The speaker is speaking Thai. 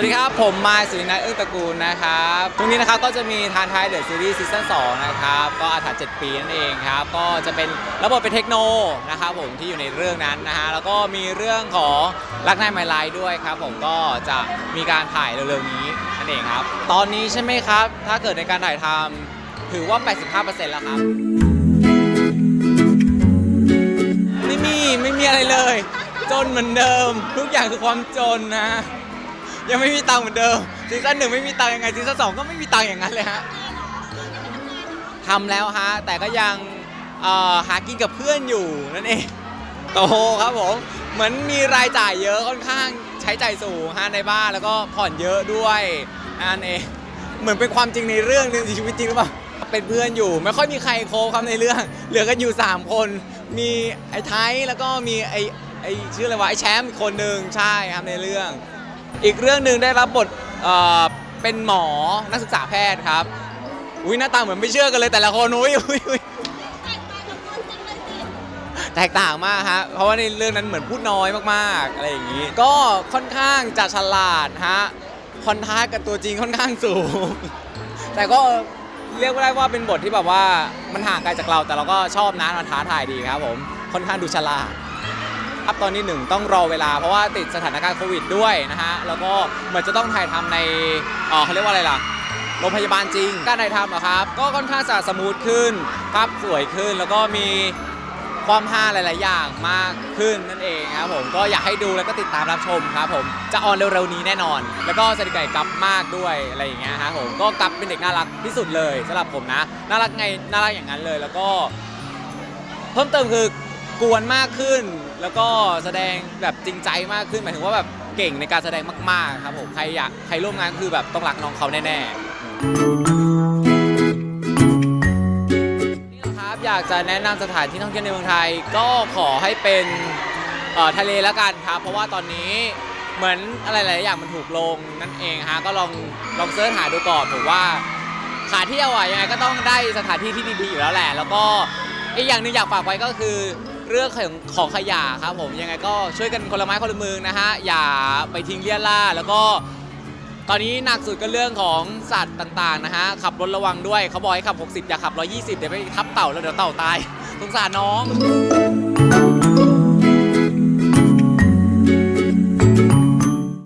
วัสดีครับ ผมมายสุรินัทเอื้องตระกูลนะครับตรงนี้นะครับก็จะมีทานท้ายเดอะซีรีส์ซีซั่น2นะครับ ก็อาถรรพ์7ปีนั่นเองครับ ก็จะเป็นระบบเป็นเทคโนนะครับผมที่อยู่ในเรื่องนั้นนะฮะ แล้วก็มีเรื่องของรักนายไมลายด้วยครับ ผมก็จะมีการถ่ายเร็วๆนี้นั่นเองครับ ตอนนี้ใช่ไหมครับ ถ้าเกิดในการถ่ายทำถือว่า 85%แล้วครับไม่มีไม่มีอะไรเลย จนเหมือนเดิม ทุกอย่างคือความจนนะ ยังไม่มีตังค์เหมือนเดิมซีซั่นหนึ่งไม่มีตังค์ยังไงซีซั่นสองก็ไม่มีตังค์อย่างนั้นเลยฮะทำแล้วฮะแต่ก็ยังเอ่อหากินกับเพื่อนอยู่นั่นเองโตครับผมเหมือนมีรายจ่ายเยอะค่อนข้างใช้ใจ่ายสูงฮะในบ้านแล้วก็ผ่อนเยอะด้วยนั่นเองเหมือนเป็นความจริงในเรื่องในชีวิตจริงหรือเปล่าเป็นเพื่อนอยู่ไม่ค่อยมีใครโคบครับในเรื่อง เหลือกันอยู่ 3 คน มีไอ้ไทยแล้วก็มีไอ้ไอ้ชื่ออะไรวะไอ้แชมป์อีกคนหนึ่งใช่ครับในเรื่อง อีกเรื่องหนึ่งได้รับบทเอ่อเป็นหมอนักศึกษาแพทย์ครับ อุ้ยหน้าตาเหมือนไม่เชื่อกันเลยแต่ละคนอุ้ยอุ้ยอุ้ยแตกต่างมากฮะเพราะว่าในเรื่องนั้นเหมือนพูดน้อยมากๆอะไรอย่างนี้ ก็ค่อนข้างจะฉลาดฮะคอนทรากับตัวจริงค่อนข้างสูง แต่ก็เรียกได้ว่าเป็นบทที่แบบว่ามันห่างไกลจากเราแต่เราก็ชอบนะมันท้าทายดีครับผมค่อนข้างดูฉลาด ครับตอนนี้หนึ่งต้องรอเวลาเพราะว่าติดสถานการณ์โควิดด้วยนะฮะแล้วก็เหมือนจะต้องถ่ายทำในเออเขาเรียกว่าอะไรล่ะโรงพยาบาลจริง การถ่ายทำอะครับ ก็ค่อนข้างจะสมูทขึ้นภาพสวยขึ้นแล้วก็มีความฮาหลาย ๆ อย่างมากขึ้นนั่นเองครับผมก็อยากให้ดูแล้วก็ติดตามรับชมครับผมจะออนเร็ว ๆ นี้แน่นอน แล้วก็สนิทกับกับมากด้วยอะไรอย่างเงี้ยครับผมก็กับเป็นเด็กน่ารักที่สุดเลยสำหรับผมนะ น่ารักไงน่ารักอย่างนั้นเลย แล้วก็ เพิ่มเติมคือ กวนมากขึ้น แล้วก็แสดงแบบจริงใจมากขึ้นหมายถึงว่าแบบเก่งในการแสดงมากๆครับผมใครอยากใครร่วมงานคือแบบต้องรักน้องเขาแน่ๆนี่ละครับอยากจะแนะนำสถานที่ท่องเที่ยวในเมืองไทย ก็ขอให้เป็นเอ่อทะเลแล้วกันครับเพราะว่าตอนนี้เหมือนอะไรหลายๆอย่างมันถูกลงนั่นเองฮะก็ลองลองเสิร์ชหาดูก่อนผมว่า ขาเที่ยวอะยังไงก็ต้องได้สถานที่ที่ดีๆอยู่แล้วแหละ แล้วก็ อีกอย่างหนึ่งอยากฝากไว้ก็คือ เรื่องของของขยะครับผมยังไงก็ช่วยกันคนละไม้คนละมือนะฮะอย่าไปทิ้งเลี่ยล่าแล้วก็ ตอนนี้หนักสุดก็เรื่องของสัตว์ต่างๆนะฮะขับรถระวังด้วยเขาบอกให้ขับ 60 อย่าขับ 120 เดี๋ยวไปทับเต่าแล้วเดี๋ยวเต่าตายสงสารน้อง